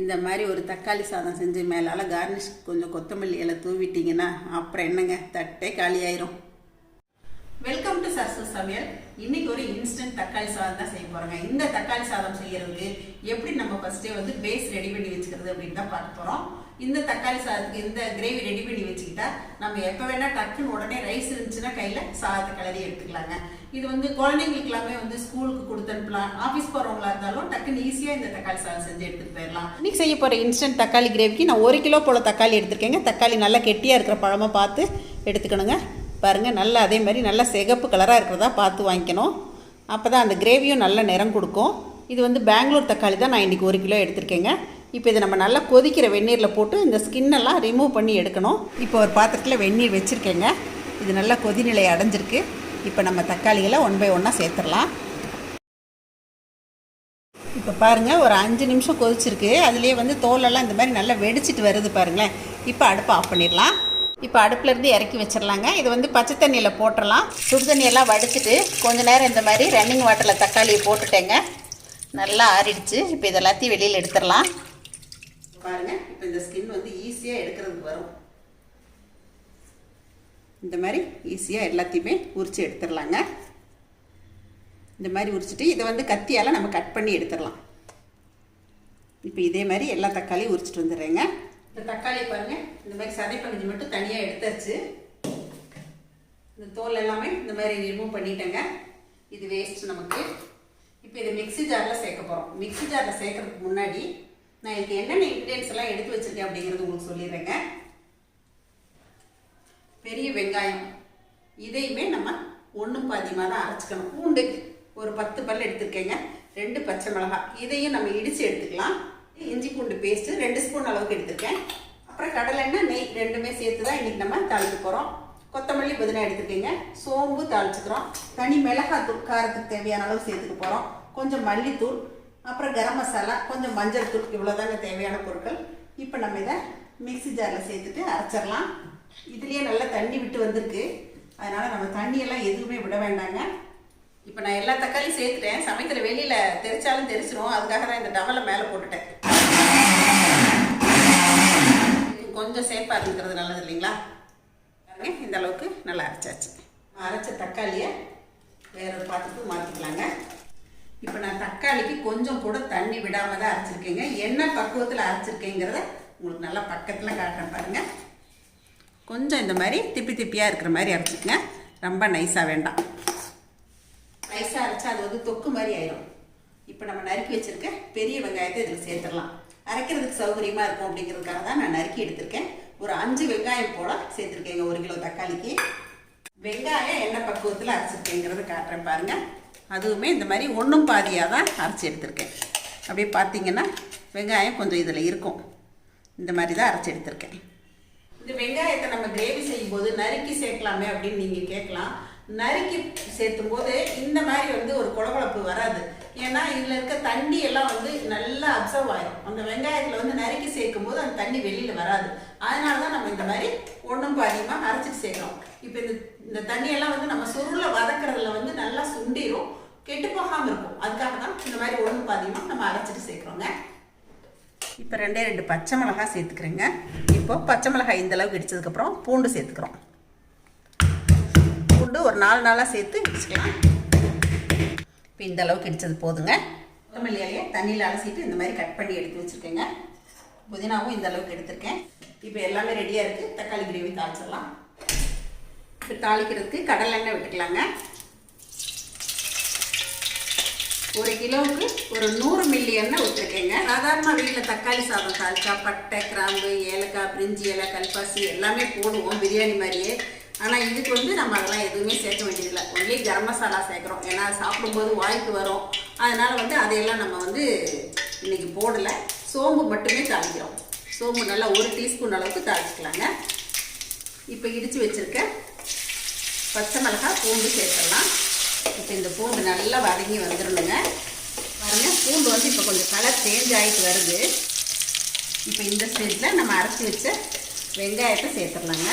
இந்த மாதிரி ஒரு தக்காளி சாதம் செஞ்சு மேலால் கார்னிஷ் கொஞ்சம் கொத்தமல்லி இலை தூவிட்டீங்கன்னா அப்புறம் என்னங்க? தட்டே காலியாயிரும். வெல்கம் டு சரசு சமையல் இன்னைக்கு ஒரு இன்ஸ்டன்ட் தக்காளி சாதம் தான் செய்ய போறோங்க. இந்த தக்காளி சாதம் செய்யறதுக்கு எப்படி நம்ம ஃபர்ஸ்டே வந்து பேஸ் ரெடி பண்ணி வச்சுக்கிறது அப்படின்னு தான் பார்க்க போறோம். இந்த தக்காளி சாதத்துக்கு இந்த கிரேவி ரெடி பண்ணி வச்சுக்கிட்டா நம்ம எப்போ வேணால் டக்குன்னு உடனே ரைஸ் இருந்துச்சுன்னா கையில் சாதத்தை கிளறி எடுத்துக்கலாங்க. இது வந்து குழந்தைங்களுக்கு எல்லாமே வந்து ஸ்கூலுக்கு கொடுத்து அனுப்பலாம். ஆஃபீஸ் போகிறவங்களா இருந்தாலும் டக்குன்னு ஈஸியாக இந்த தக்காளி சாதம் செஞ்சு எடுத்துகிட்டு போயிடலாம் இன்னைக்கு செய்ய போகிற இன்ஸ்டன்ட் தக்காளி கிரேவிக்கு நான் ஒரு கிலோ போல் தக்காளி எடுத்திருக்கேங்க. தக்காளி நல்லா கெட்டியாக இருக்கிற பழமாக பார்த்து எடுத்துக்கணுங்க. பாருங்கள் நல்லா அதே மாதிரி நல்லா சிகப்பு கலராக இருக்கிறதா பார்த்து வாங்கிக்கணும். அப்போ தான் அந்த கிரேவியும் நல்ல நிறம் கொடுக்கும். இது வந்து பெங்களூர் தக்காளி தான் நான் இன்றைக்கி ஒரு கிலோ எடுத்திருக்கேங்க. இப்போ இதை நம்ம நல்லா கொதிக்கிற வெந்நீரில் போட்டு இந்த ஸ்கின்னெல்லாம் ரிமூவ் பண்ணி எடுக்கணும். இப்போ ஒரு பாத்திரத்தில் வெந்நீர் வச்சுருக்கேங்க. இது நல்லா கொதிநிலை அடைஞ்சிருக்கு. இப்போ நம்ம தக்காளிகளை ஒன் பை ஒன்னாக சேர்த்துடலாம். இப்போ பாருங்கள் ஒரு அஞ்சு நிமிஷம் கொதிச்சிருக்கு. அதுலேயே வந்து தோலெல்லாம் இந்த மாதிரி நல்லா வெடிச்சிட்டு வருது பாருங்களேன். இப்போ அடுப்பை ஆஃப் பண்ணிடலாம். இப்போ அடுப்புலேருந்து இறக்கி வச்சிடலாங்க. இது வந்து பச்சை தண்ணியில் போட்டுடலாம். சுடு தண்ணியெல்லாம் வடிச்சிட்டு கொஞ்ச நேரம் இந்த மாதிரி ரன்னிங் வாட்டரில் தக்காளியை போட்டுட்டேங்க. நல்லா ஆறிடுச்சு. இப்போ இது எல்லாத்தையும் வெளியில் எடுத்துடலாம். பாருங்கள் இப்போ இந்த ஸ்கின் வந்து ஈஸியாக எடுக்கிறதுக்கு வரும். இந்த மாதிரி ஈஸியாக எல்லாத்தையுமே உரித்து எடுத்துடலாங்க இந்த மாதிரி உரிச்சிட்டு இதை வந்து கத்தியால் நம்ம கட் பண்ணி எடுத்துடலாம் இப்போ இதே மாதிரி எல்லா தக்காளியும் உரிச்சிட்டு வந்துடுறேங்க. இந்த தக்காளி பாருங்க. இந்த மாதிரி சதை பகுதி மட்டும் தனியாக எடுத்தாச்சு. இந்த தோல் எல்லாமே இந்த மாதிரி ரிமூவ் பண்ணிட்டேங்க. இது வேஸ்ட் நமக்கு. இப்போ இதை மிக்ஸி ஜாரில் சேர்க்க போகிறோம் மிக்ஸி ஜாரில் சேர்க்கறதுக்கு முன்னாடி நான் இதுக்கு என்னென்ன இன்க்ரீடியன்ஸ் எல்லாம் எடுத்து வச்சிருக்கேன் அப்படிங்கிறது உங்களுக்கு சொல்லிடுறேங்க. பெரிய வெங்காயம். இதையுமே நம்ம ஒன்றும் பாதிமாக தான் அரைச்சிக்கணும். பூண்டு ஒரு பத்து பல் எடுத்துருக்கேங்க. ரெண்டு பச்சை மிளகாய். இதையும் நம்ம இடித்து எடுத்துக்கலாம். இஞ்சி பூண்டு பேஸ்ட்டு ரெண்டு ஸ்பூன் அளவுக்கு எடுத்துருக்கேன். அப்புறம் கடலெண்ணெய் நெய் ரெண்டுமே சேர்த்து தான் இன்றைக்கி நம்ம தாளிக்க போகிறோம் கொத்தமல்லி புதினா எடுத்துக்கோங்க சோம்பு தாளிச்சுக்கிறோம். தனி மிளகாய் தூள் காரத்துக்கு தேவையான அளவு சேர்த்துக்க போகிறோம் கொஞ்சம் மல்லித்தூள் அப்புறம் கரம் மசாலா கொஞ்சம் மஞ்சள் தூள் இவ்வளோதாங்க தேவையான பொருட்கள். இப்போ நம்ம இதை மிக்சி ஜாரில் சேர்த்துட்டு அரைச்சிடலாம். இதுலேயே நல்லா தண்ணி விட்டு வந்திருக்கு. அதனால் நம்ம தண்ணியெல்லாம் எதுவுமே விட வேண்டாங்க. இப்போ நான் எல்லா தக்காளியும் சேர்த்துட்டேன். சமைக்கிற வெளியில் தெரிச்சாலும் தெரிச்சிடும் அதுக்காக தான் இந்த டவலை மேலே போட்டுட்டேன். இது கொஞ்சம் சேஃபாக இருக்கிறது நல்லது இல்லைங்களா? பாருங்க இந்த அளவுக்கு நல்லா அரைச்சாச்சு. அரைச்ச தக்காளியை வேற ஒரு பாத்திரத்துக்கு மாற்றிக்கலாங்க இப்போ நான் தக்காளிக்கு கொஞ்சம் கூட தண்ணி விடாமல் தான் அரைச்சிருக்கேங்க. என்ன பக்குவத்தில் அரைச்சிருக்கேங்கிறத உங்களுக்கு நல்லா பக்கத்தில் காட்டுறேன் பாருங்கள் கொஞ்சம் இந்த மாதிரி திப்பி திப்பியாக இருக்கிற மாதிரி அரைச்சிக்கங்க. ரொம்ப நைஸாக வேண்டாம். நைஸாக அரைச்சா அது வந்து தொக்கு மாதிரி ஆயிடும் இப்போ நம்ம நறுக்கி வச்சுருக்க பெரிய வெங்காயத்தை இதில் சேர்த்துடலாம். அரைக்கிறதுக்கு சௌகரியமாக இருக்கும் அப்படிங்கிறதுக்காக தான் நான் நறுக்கி எடுத்திருக்கேன். ஒரு அஞ்சு வெங்காயம் போல் சேர்த்துருக்கேங்க ஒரு கிலோ தக்காளிக்கு. வெங்காயம் என்ன பக்குவத்தில் அரைச்சிருக்கேங்கிறது காட்டுறேன் பாருங்கள் அதுவுமே இந்த மாதிரி ஒன்றும் பாதியாக தான் அரைச்சி எடுத்திருக்கேன். அப்படியே பார்த்தீங்கன்னா வெங்காயம் கொஞ்சம் இதில் இருக்கும். இந்த மாதிரி தான் அரைச்சி எடுத்திருக்கேன். இந்த வெங்காயத்தை நம்ம கிரேவி செய்யும்போது நறுக்கி சேர்க்கலாமே அப்படின்னு நீங்கள் கேட்கலாம். நறுக்கி சேர்த்தும் போது இந்த மாதிரி வந்து ஒரு குழகுழப்பு வராது. ஏன்னா இதில் இருக்க தண்ணி எல்லாம் வந்து நல்லா அப்சர்வ் ஆகிடும் அந்த வெங்காயத்தில் வந்து நறுக்கி சேர்க்கும் போது அந்த தண்ணி வெளியில் வராது. அதனால தான் நம்ம இந்த மாதிரி ஒன்றும் பாதியமாக அரைச்சிட்டு சேர்க்குறோம் இப்போ இந்த இந்த தண்ணியெல்லாம் வந்து நம்ம சுருளை வதக்குறதுல வந்து நல்லா சுண்டிடும் கெட்டு போகாமல் இருக்கும். அதுக்காக தான் இந்த மாதிரி ஒன்றும் பாதியமாக நம்ம அரைச்சிட்டு சேர்க்குறோங்க. இப்போ ரெண்டே ரெண்டு பச்சை மிளகாய் சேர்த்துக்கிறேங்க. இப்போ பச்சை மிளகாய் இந்த அளவுக்கு இடிச்சதுக்கப்புறம் பூண்டு சேர்த்துக்கிறோம். பூண்டு ஒரு நாலு நாளாக சேர்த்து இடிச்சுக்கலாம். இப்போ இந்த அளவுக்கு இடிச்சது போதுங்க. கொத்தமல்லி தண்ணியில் அலசிட்டு இந்த மாதிரி கட் பண்ணி எடுத்து வச்சுருக்கேங்க. புதினாவும் இந்த அளவுக்கு எடுத்திருக்கேன். இப்போ எல்லாமே ரெடியாக இருக்குது தக்காளி கிரேவி தாளிச்சிடலாம். இப்போ தாளிக்கிறதுக்கு கடலெண்ணெய் விட்டுக்கலாங்க. ஒரு கிலோவுக்கு ஒரு நூறு மில்லி எண்ணெய் விட்டுருக்கேங்க. சாதாரண வீட்டில் தக்காளி சாதம் தாளிச்சா பட்டை கிராம்பு ஏலக்காய் பிரிஞ்சி இலை கல்பாசி எல்லாமே போடுவோம் பிரியாணி மாதிரியே. ஆனால் இதுக்கு வந்து நம்ம அதெல்லாம் எதுவுமே சேர்க்க வேண்டியதில்லை. ஒன்லி கரம் மசாலா சேர்க்குறோம். ஏன்னா சாப்பிடும்போது வாய்க்கு வரும். அதனால் வந்து அதையெல்லாம் நம்ம வந்து இன்னைக்கு போடலை. சோம்பு மட்டுமே தாளிக்கிறோம். சோம்பு நல்லா ஒரு டீஸ்பூன் அளவுக்கு தாளிச்சிக்கலாங்க. இப்போ இடித்து வச்சுருக்க பச்சை மிளகாய் பூண்டு சேர்த்துடலாம். இப்போ இந்த பூண்டு நல்லா வதங்கி வந்துடணுங்க பாருங்கள் பூண்டு வந்து இப்போ கொஞ்சம் கலர் சேஞ்ச் ஆகிட்டு வருது. இப்போ இந்த ஸ்டேஜில் நம்ம அரைச்சி வச்ச வெங்காயத்தை சேர்த்துடலாங்க.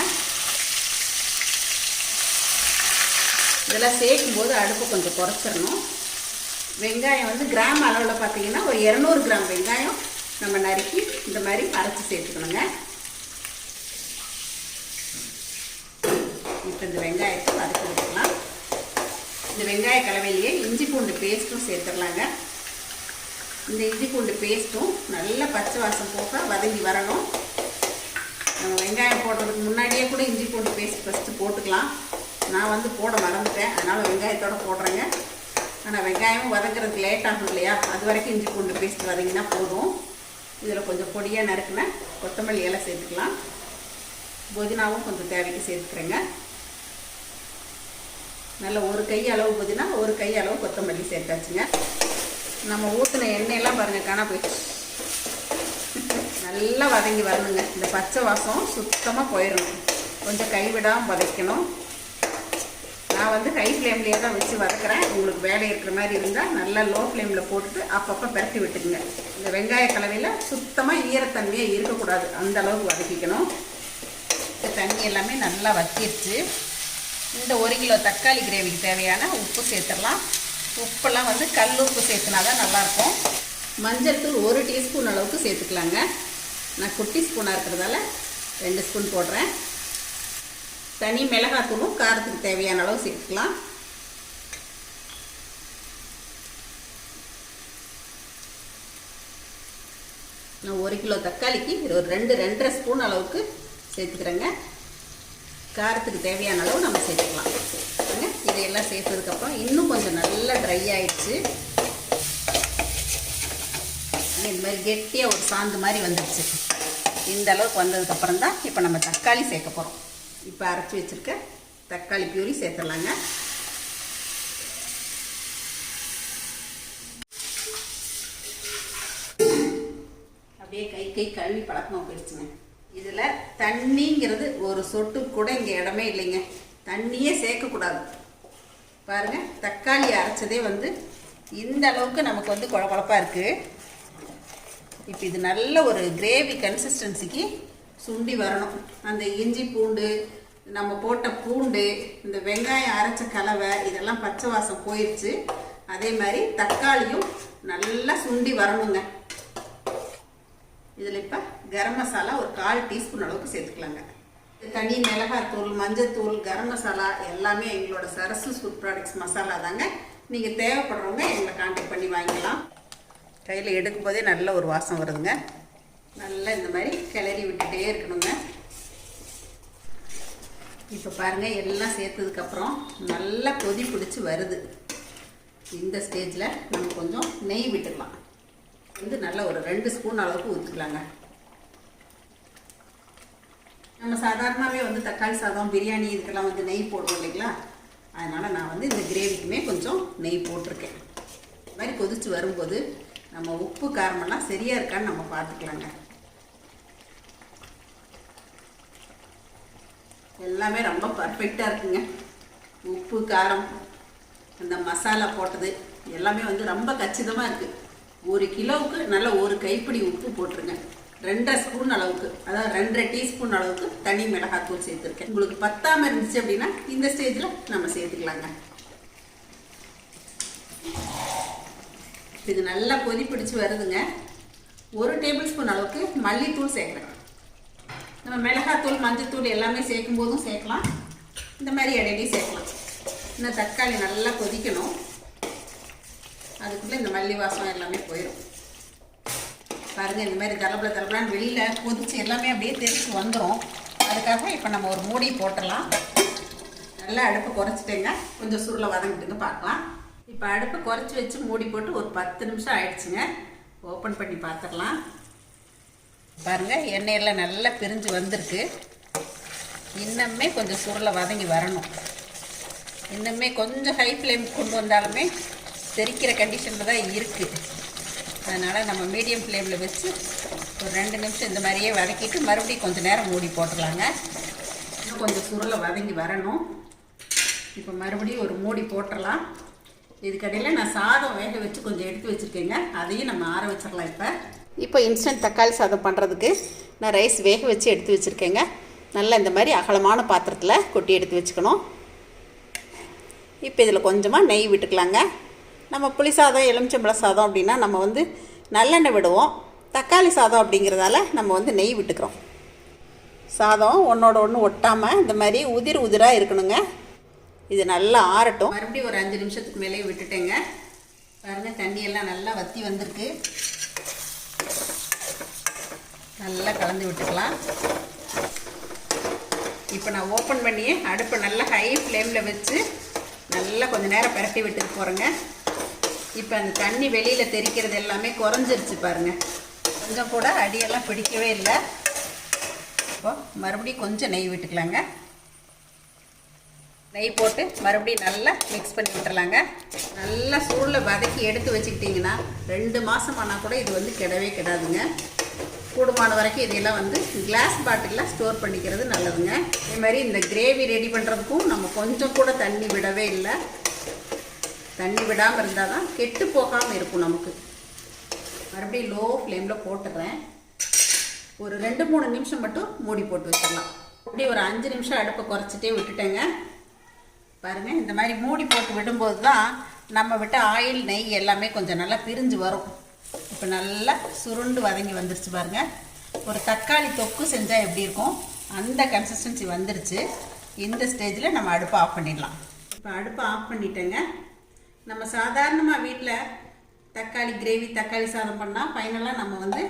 இதெல்லாம் சேர்க்கும்போது அடுப்பு கொஞ்சம் குறைச்சிடணும். வெங்காயம் வந்து கிராம் அளவில் பார்த்தீங்கன்னா ஒரு இரநூறு கிராம் வெங்காயம் நம்ம நறுக்கி இந்த மாதிரி அரைச்சி சேர்த்துக்கணுங்க. இப்போ இந்த வெங்காயத்தை வதக்கி விட்டுக்கலாம். இந்த வெங்காய கலவையிலேயே இஞ்சி பூண்டு பேஸ்ட்டும் சேர்த்துடலாங்க. இந்த இஞ்சி பூண்டு பேஸ்ட்டும் நல்லா பச்சை வாசம் போக வதங்கி வரணும். நம்ம வெங்காயம் போடுறதுக்கு முன்னாடியே கூட இஞ்சி பூண்டு பேஸ்ட் ஃபஸ்ட்டு போட்டுக்கலாம். நான் வந்து போட மறந்துட்டேன். அதனால் வெங்காயத்தோட போடுறேங்க. ஆனால் வெங்காயமும் வதங்குறதுக்கு லேட் ஆகும் இல்லையா? அது வரைக்கும் இஞ்சி பூண்டு பேஸ்ட் வதங்கினா போதும். இதில் கொஞ்சம் பொடியாக நறுக்கின கொத்தமல்லி இலை சேர்த்துக்கலாம். புதினாவும் கொஞ்சம் தேவைக்கு சேர்த்துக்கிறேங்க. நல்ல ஒரு கை அளவு புதினா ஒரு கை அளவு கொத்தமல்லி சேர்த்தாச்சுங்க. நம்ம ஊற்றின எண்ணெயெல்லாம் பாருங்கள் காணா போயிடுச்சு. நல்லா வதங்கி வரணுங்க. இந்த பச்சை வாசம் சுத்தமாக போயிடணும். கொஞ்சம் கைவிடாமல் வதக்கணும். நான் வந்து ஹை ஃப்ளேம்லேயே தான் வச்சு வதக்குறேன். உங்களுக்கு வேலை இருக்கிற மாதிரி இருந்தால் நல்லா லோ ஃப்ளேமில் போட்டுட்டு அப்பப்போ பரட்டி விட்டுக்குங்க. இந்த வெங்காய கலவையில் சுத்தமாக ஈரத்தன்மையே இருக்கக்கூடாது. அந்த அளவுக்கு வதக்கிக்கணும். இந்த தண்ணி எல்லாமே நல்லா வத்திடுச்சு இந்த ஒரு கிலோ தக்காளி கிரேவிக்கு தேவையான உப்பு சேர்த்துடலாம். உப்பெல்லாம் வந்து கல் உப்பு சேர்த்துனா தான் நல்லாயிருக்கும். மஞ்சள் தூள் ஒரு டீஸ்பூன் அளவுக்கு சேர்த்துக்கலாங்க. நான் குட்டி ஸ்பூனாக இருக்கிறதால ரெண்டு ஸ்பூன் போடுறேன். தனி மிளகாத்தூளும் காரத்துக்கு தேவையான அளவு சேர்த்துக்கலாம். நான் ஒரு கிலோ தக்காளிக்கு ஒரு ரெண்டு ரெண்டரை ஸ்பூன் அளவுக்கு சேர்த்துக்கிறேங்க. காரத்துக்கு தேவையான அளவு நம்ம சேர்த்துக்கலாம். இதையெல்லாம் சேர்த்ததுக்கப்புறம் இன்னும் கொஞ்சம் நல்லா ட்ரை ஆயிடுச்சு. இந்த மாதிரி கெட்டியாக ஒரு சாந்து மாதிரி வந்துடுச்சு இந்த அளவுக்கு வந்ததுக்கப்புறம் தான் இப்போ நம்ம தக்காளி சேர்க்க போகிறோம் இப்போ அரைச்சி வச்சுருக்க தக்காளி பியூரி சேர்த்துடலாங்க. அப்படியே கை கை கழுவி பழக்கமாக போயிடுச்சுங்க. இதில் தண்ணிங்கிறது ஒரு சொட்டு கூட இங்கே இடமே இல்லைங்க. தண்ணியே சேர்க்கக்கூடாது பாருங்க தக்காளி அரைச்சதே வந்து இந்த அளவுக்கு நமக்கு வந்து குழ இருக்குது இப்போ இது நல்ல ஒரு கிரேவி கன்சிஸ்டன்சிக்கு சுண்டி வரணும். அந்த இஞ்சி பூண்டு நம்ம போட்ட பூண்டு இந்த வெங்காயம் அரைச்ச கலவை இதெல்லாம் பச்சை வாசம் போயிடுச்சு அதே மாதிரி தக்காளியும் நல்லா சுண்டி வரணுங்க. இதில் இப்போ கரம் மசாலா ஒரு கால் டீஸ்பூன் அளவுக்கு சேர்த்துக்கலாங்க. தனி மிளகாத்தூள் மஞ்சத்தூள் கரம் மசாலா எல்லாமே எங்களோட சரசு ஃபுட் ப்ராடக்ட்ஸ் மசாலா தாங்க. நீங்கள் தேவைப்படுறவங்க எங்களை கான்டாக்ட் பண்ணி வாங்கிக்கலாம். கையில் எடுக்கும் போதே நல்ல ஒரு வாசம் வருதுங்க. நல்லா இந்த மாதிரி கிளறி விட்டுட்டே இருக்கணுங்க. இப்போ பாருங்கள் எல்லாம் சேர்த்ததுக்கப்புறம் நல்லா கொதி பிடிச்சி வருது. இந்த ஸ்டேஜில் நம்ம கொஞ்சம் நெய் விட்டுக்கலாம். வந்து நல்லா ஒரு ரெண்டு ஸ்பூன் அளவுக்கு ஊற்றிக்கலாங்க நம்ம சாதாரணமாகவே வந்து தக்காளி சாதம் பிரியாணி இதுக்கெல்லாம் வந்து நெய் போடுவோம் இல்லைங்களா? அதனால் நான் வந்து இந்த கிரேவிக்குமே கொஞ்சம் நெய் போட்டிருக்கேன். இது மாதிரி கொதித்து வரும்போது நம்ம உப்பு காரமெல்லாம் சரியாக இருக்கான்னு நம்ம பார்த்துக்கலாங்க. எல்லாமே ரொம்ப பர்ஃபெக்டாக இருக்குங்க. உப்பு காரம் அந்த மசாலா போட்டது எல்லாமே வந்து ரொம்ப கச்சிதமாக இருக்குது ஒரு கிலோவுக்கு நல்ல ஒரு கைப்பிடி உப்பு போட்டுருங்க. ரெண்டரை ஸ்பூன் அளவுக்கு அதாவது ரெண்டரை டீஸ்பூன் அளவுக்கு தனி மிளகாத்தூள் சேர்த்துருக்கேன். உங்களுக்கு பத்தாமல் இருந்துச்சு அப்படின்னா இந்த ஸ்டேஜில் நம்ம சேர்த்துக்கலாங்க. இது நல்லா கொதி பிடிச்சி வருதுங்க. ஒரு டேபிள் ஸ்பூன் அளவுக்கு மல்லித்தூள் சேர்க்குறேன். நம்ம மிளகாத்தூள் மஞ்சத்தூள் எல்லாமே சேர்க்கும் போதும் சேர்க்கலாம். இந்த மாதிரி இடையிலையும் சேர்க்கலாம். இன்னும் தக்காளி நல்லா கொதிக்கணும். அதுக்குள்ளே இந்த மல்லி வாசம் எல்லாமே போயிடும் பாருங்கள் இந்த மாதிரி தலபல தலபலான்னு வெளியில் கொதிச்சு எல்லாமே அப்படியே தெரிச்சு வந்துடும் அதுக்காக இப்போ நம்ம ஒரு மூடி போட்டுடலாம். நல்லா அடுப்பு குறைச்சிட்டேங்க. கொஞ்சம் சுருளை வதங்கிட்டுங்க பார்க்கலாம். இப்போ அடுப்பு குறைச்சி வச்சு மூடி போட்டு ஒரு பத்து நிமிஷம் ஆயிடுச்சுங்க. ஓப்பன் பண்ணி பார்த்துடலாம். பாருங்கள் எண்ணெயெல்லாம் நல்லா பிரிஞ்சு வந்திருக்கு. இன்னுமே கொஞ்சம் சுருளை வதங்கி வரணும். இன்னுமே கொஞ்சம் ஹை ஃப்ளேம் கொண்டு வந்தாலுமே தெரிக்கிற கண்டிஷனில் தான் இருக்குது அதனால் நம்ம மீடியம் ஃப்ளேமில் வச்சு ஒரு ரெண்டு நிமிஷம் இந்த மாதிரியே வதக்கிட்டு மறுபடியும் கொஞ்சம் நேரம் மூடி போட்டுடலாங்க இன்னும் கொஞ்சம் சுருளை வதங்கி வரணும். இப்போ மறுபடியும் ஒரு மூடி போட்டுடலாம். இதுக்கடையில் நான் சாதம் வேக வச்சு கொஞ்சம் எடுத்து வச்சுருக்கேங்க. அதையும் நம்ம ஆற வச்சிடலாம் இப்போ. இப்போ இன்ஸ்டன்ட் தக்காளி சாதம் பண்ணுறதுக்கு நான் ரைஸ் வேக வச்சு எடுத்து வச்சுருக்கேங்க. நல்லா இந்த மாதிரி அகலமான பாத்திரத்தில் கொட்டி எடுத்து வச்சுக்கணும். இப்போ இதில் கொஞ்சமாக நெய் விட்டுக்கலாங்க. நம்ம புளி சாதம் எலுமிச்சம்பழ சாதம் அப்படின்னா நம்ம வந்து நல்லெண்ணெய் விடுவோம். தக்காளி சாதம் அப்படிங்கிறதால நம்ம வந்து நெய் விட்டுக்கிறோம். சாதம் ஒன்றோட ஒன்று ஒட்டாமல் இந்த மாதிரி உதிர் உதிராக இருக்கணுங்க. இது நல்லா ஆறட்டும். மறுபடியும் ஒரு அஞ்சு நிமிஷத்துக்கு மேலேயே விட்டுட்டேங்க. பாருங்கள் தண்ணியெல்லாம் நல்லா வற்றி வந்திருக்கு. நல்லா கலந்து விட்டுக்கலாம். இப்போ நான் ஓப்பன் பண்ணி அடுப்பை நல்லா ஹை ஃப்ளேமில் வச்சு நல்லா கொஞ்சம் நேரம் பிரட்டி விட்டுட்டு போகிறேங்க இப்போ அந்த தண்ணி வெளியில் தெரிக்கிறது எல்லாமே குறைஞ்சிருச்சு பாருங்கள் கொஞ்சம் கூட அடியெல்லாம் பிடிக்கவே இல்லை. இப்போ மறுபடியும் கொஞ்சம் நெய் விட்டுக்கலாங்க. நெய் போட்டு மறுபடியும் நல்லா மிக்ஸ் பண்ணி விட்டுறலாங்க. நல்லா சூடில் வதக்கி எடுத்து வச்சுக்கிட்டிங்கன்னா ரெண்டு மாதம் ஆனால் கூட இது வந்து கிடவே கிடாதுங்க. கூடுமான வரைக்கும் இதையெல்லாம் வந்து கிளாஸ் பாட்டிலில் ஸ்டோர் பண்ணிக்கிறது நல்லதுங்க. அதே மாதிரி இந்த கிரேவி ரெடி பண்ணுறதுக்கும் நம்ம கொஞ்சம் கூட தண்ணி விடவே இல்லை. தண்ணி விடாமல் இருந்தால் தான் கெட்டு போகாமல் இருக்கும் நமக்கு. மறுபடியும் லோ ஃப்ளேமில் போட்டுடுறேன் ஒரு ரெண்டு மூணு நிமிஷம் மட்டும் மூடி போட்டு வச்சிடலாம். அப்படியே ஒரு அஞ்சு நிமிஷம் அடுப்பை குறைச்சிட்டே விட்டுட்டேங்க. பாருங்கள் இந்த மாதிரி மூடி போட்டு விடும்போது தான் நம்ம விட்ட ஆயில் நெய் எல்லாமே கொஞ்சம் நல்லா பிரிஞ்சு வரும். இப்போ நல்லா சுருண்டு வதங்கி வந்துருச்சு பாருங்கள் ஒரு தக்காளி தொக்கு செஞ்சால் எப்படி இருக்கும்? அந்த கன்சிஸ்டன்சி வந்துருச்சு. இந்த ஸ்டேஜில் நம்ம அடுப்பை ஆஃப் பண்ணிடலாம். இப்போ அடுப்பை ஆஃப் பண்ணிட்டேங்க. நம்ம சாதாரணமாக வீட்டில் தக்காளி கிரேவி தக்காளி சாதம் பண்ணால் ஃபைனலாக நம்ம வந்து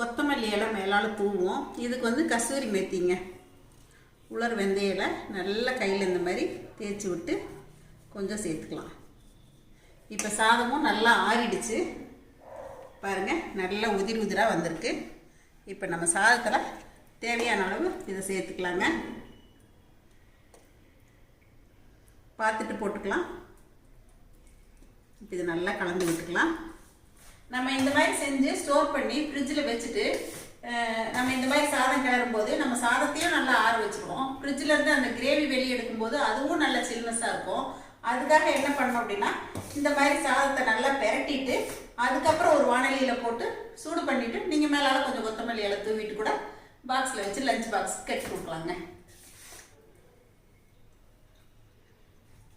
கொத்தமல்லி இலை மேலால் தூவுவோம். இதுக்கு வந்து கசூரி மேத்திங்க. உலர் வெந்தயில இலை நல்லா கையில் இந்த மாதிரி தேய்ச்சி விட்டு கொஞ்சம் சேர்த்துக்கலாம். இப்போ சாதமும் நல்லா ஆறிடுச்சு. பாருங்கள் நல்லா உதிர் உதிராக வந்திருக்கு. இப்போ நம்ம சாதத்தில் தேவையான அளவு இதை சேர்த்துக்கலாங்க. பார்த்துட்டு போட்டுக்கலாம். இப்போ இது நல்லா கலந்து விட்டுக்கலாம். நம்ம இந்த மாதிரி செஞ்சு ஸ்டோர் பண்ணி ஃப்ரிட்ஜில் வச்சுட்டு நம்ம இந்த மாதிரி சாதம் கிளறும் போது நம்ம சாதத்தையும் நல்லா ஆற வச்சுருவோம் ஃப்ரிட்ஜில் இருந்து அந்த கிரேவி வெளியே எடுக்கும்போது அதுவும் நல்ல சில்னஸாக இருக்கும். அதுக்காக என்ன பண்ணோம் அப்படின்னா இந்த மாதிரி சாதத்தை நல்லா பெரட்டிட்டு அதுக்கப்புறம் ஒரு வானலியில் போட்டு சூடு பண்ணிவிட்டு நீங்கள் மேலால் கொஞ்சம் கொத்தமல்லி இலை தூவிட்டு கூட பாக்ஸில் வச்சு லஞ்ச் பாக்ஸ் கட்டி கொடுக்கலாங்க.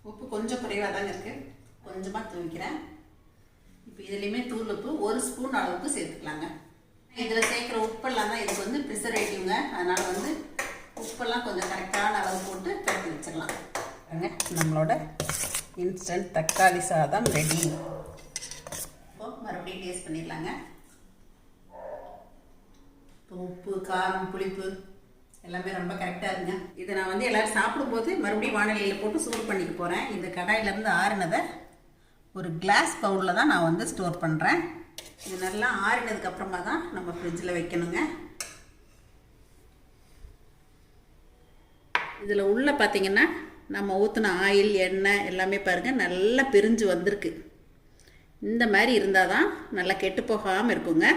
உப்பு கொஞ்சம் குறைவாக தாங்க இருக்குது கொஞ்சமாக தூவிக்கிறேன். இப்போ இதுலேயுமே தூள் உப்பு ஒரு ஸ்பூன் அளவுக்கு சேர்த்துக்கலாங்க. இதில் சேர்க்குற உப்பெல்லாம் தான் இதுக்கு வந்து ப்ரிசர்வேட்டிவ்ங்க அதனால் வந்து உப்பெல்லாம் கொஞ்சம் கரெக்டாக அளவு போட்டு கட்டி வச்சிடலாம் பாருங்க, நம்மளோட இன்ஸ்டன்ட் தக்காளி சாதம் ரெடி இப்போ மறுபடியும் டேஸ்ட் பண்ணிடலாங்க. இப்போ உப்பு காரம் புளிப்பு எல்லாமே ரொம்ப கரெக்டாக இருங்க இதை நான் வந்து எல்லோரும் சாப்பிடும்போது மறுபடியும் வானிலையில் போட்டு சூடு பண்ணிக்க போகிறேன் இந்த கடாயிலேருந்து ஆறுனதை ஒரு கிளாஸ் பவுலில் தான் நான் வந்து ஸ்டோர் பண்ணுறேன் இது நல்லா ஆறினதுக்கப்புறமா தான் நம்ம ஃப்ரிட்ஜில் வைக்கணுங்க. இதில் உள்ள பார்த்தீங்கன்னா நம்ம ஊற்றின ஆயில் எண்ணெய் எல்லாமே பாருங்கள் நல்லா பிரிஞ்சு வந்திருக்கு. இந்த மாதிரி இருந்தால் தான் நல்லா கெட்டு போகாமல் இருக்குங்க.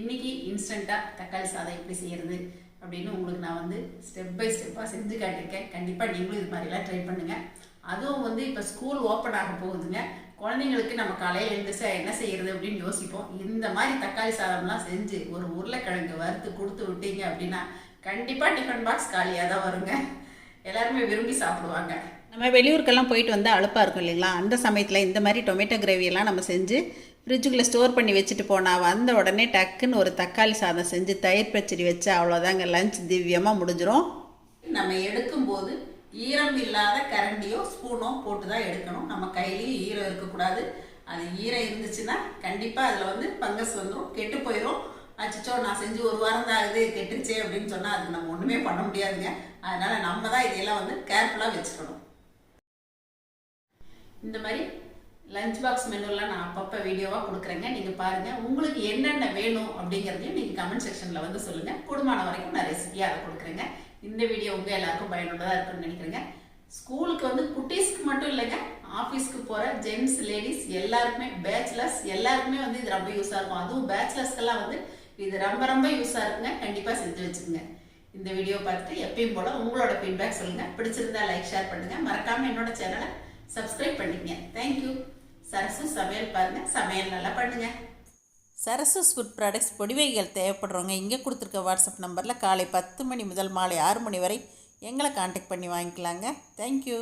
இன்னைக்கு இன்ஸ்டண்ட்டாக தக்காளி சாதம் எப்படி செய்கிறது அப்படின்னு உங்களுக்கு நான் வந்து ஸ்டெப் பை ஸ்டெப்பாக செஞ்சு காட்டியிருக்கேன். கண்டிப்பாக நீங்களும் இது மாதிரிலாம் ட்ரை பண்ணுங்கள் அதுவும் வந்து இப்போ ஸ்கூல் ஓப்பன் ஆக போகுதுங்க. குழந்தைங்களுக்கு நம்ம காலையில் எழுந்துச்சா என்ன செய்யறது அப்படின்னு யோசிப்போம். இந்த மாதிரி தக்காளி சாதம்லாம் செஞ்சு ஒரு உருளைக்கிழங்கு வறுத்து கொடுத்து விட்டீங்க அப்படின்னா கண்டிப்பாக டிஃபன் பாக்ஸ் காலியாக தான் வருங்க. எல்லாருமே விரும்பி சாப்பிடுவாங்க. நம்ம வெளியூருக்கெல்லாம் போயிட்டு வந்தால் அழுப்பாக இருக்கும் இல்லைங்களா? அந்த சமயத்தில் இந்த மாதிரி டொமேட்டோ கிரேவியெல்லாம் நம்ம செஞ்சு ஃப்ரிட்ஜுக்குள்ளே ஸ்டோர் பண்ணி வச்சுட்டு போனால் வந்த உடனே டக்குன்னு ஒரு தக்காளி சாதம் செஞ்சு தயிர் பச்சடி வச்சு அவ்வளோதாங்க லஞ்ச் திவ்யமாக முடிஞ்சிரும். நம்ம எடுக்கும்போது ஈரம் இல்லாத கரண்டியோ ஸ்பூனோ போட்டு தான் எடுக்கணும். நம்ம கையிலையும் ஈரம் இருக்கக்கூடாது. அது ஈரம் இருந்துச்சுன்னா கண்டிப்பாக அதில் வந்து ஃபங்கஸ் வந்துடும் கெட்டு போயிடும் அச்சோ நான் செஞ்சு ஒரு வாரம் தான் ஆகுது கெட்டுருச்சே அப்படின்னு சொன்னால் அதுக்கு நம்ம ஒன்றுமே பண்ண முடியாதுங்க. அதனால் நம்ம தான் இதையெல்லாம் வந்து கேர்ஃபுல்லாக வச்சுக்கணும். இந்த மாதிரி லஞ்ச் பாக்ஸ் மெனுலாம் நான் அப்பப்போ வீடியோவாக கொடுக்குறேங்க. நீங்கள் பாருங்கள் உங்களுக்கு என்னென்ன வேணும் அப்படிங்கிறதையும் நீங்கள் கமெண்ட் செக்ஷனில் வந்து சொல்லுங்கள் கூடுமான வரைக்கும் நான் ரெசிபியாக அதை கொடுக்குறேங்க. இந்த வீடியோ உங்கள் எல்லாருக்கும் பயனுள்ளதாக இருக்கும்னு நினைக்கிறேங்க. ஸ்கூலுக்கு வந்து குட்டீஸ்க்கு மட்டும் இல்லைங்க ஆஃபீஸ்க்கு போகிற ஜென்ட்ஸ் லேடிஸ் எல்லாருக்குமே பேச்சுலர்ஸ் எல்லாருக்குமே வந்து இது ரொம்ப யூஸாக இருக்கும். அதுவும் பேச்சுலர்ஸ்க்கெல்லாம் வந்து இது ரொம்ப ரொம்ப யூஸாக இருக்குங்க. கண்டிப்பாக செஞ்சு வச்சுக்கோங்க இந்த வீடியோ பார்த்துட்டு எப்பயும் போல் உங்களோட ஃபீட்பேக் சொல்லுங்கள் பிடிச்சிருந்தா லைக் ஷேர் பண்ணுங்கள் மறக்காமல் என்னோட சேனலை சப்ஸ்கிரைப் பண்ணிக்கங்க. தேங்க்யூ சரசு சமையல் பாருங்கள் சமையல் நல்லா பண்ணுங்க. சரசஸ் ஃபுட் ப்ராடக்ட்ஸ் பொடிவைகள் தேவைப்படுறவங்க இங்கே கொடுத்துருக்க வாட்ஸ்அப் நம்பரில் காலை பத்து மணி முதல் மாலை ஆறு மணி வரை எங்களை காண்டாக்ட் பண்ணி வாங்கிக்கலாங்க. தேங்க்யூ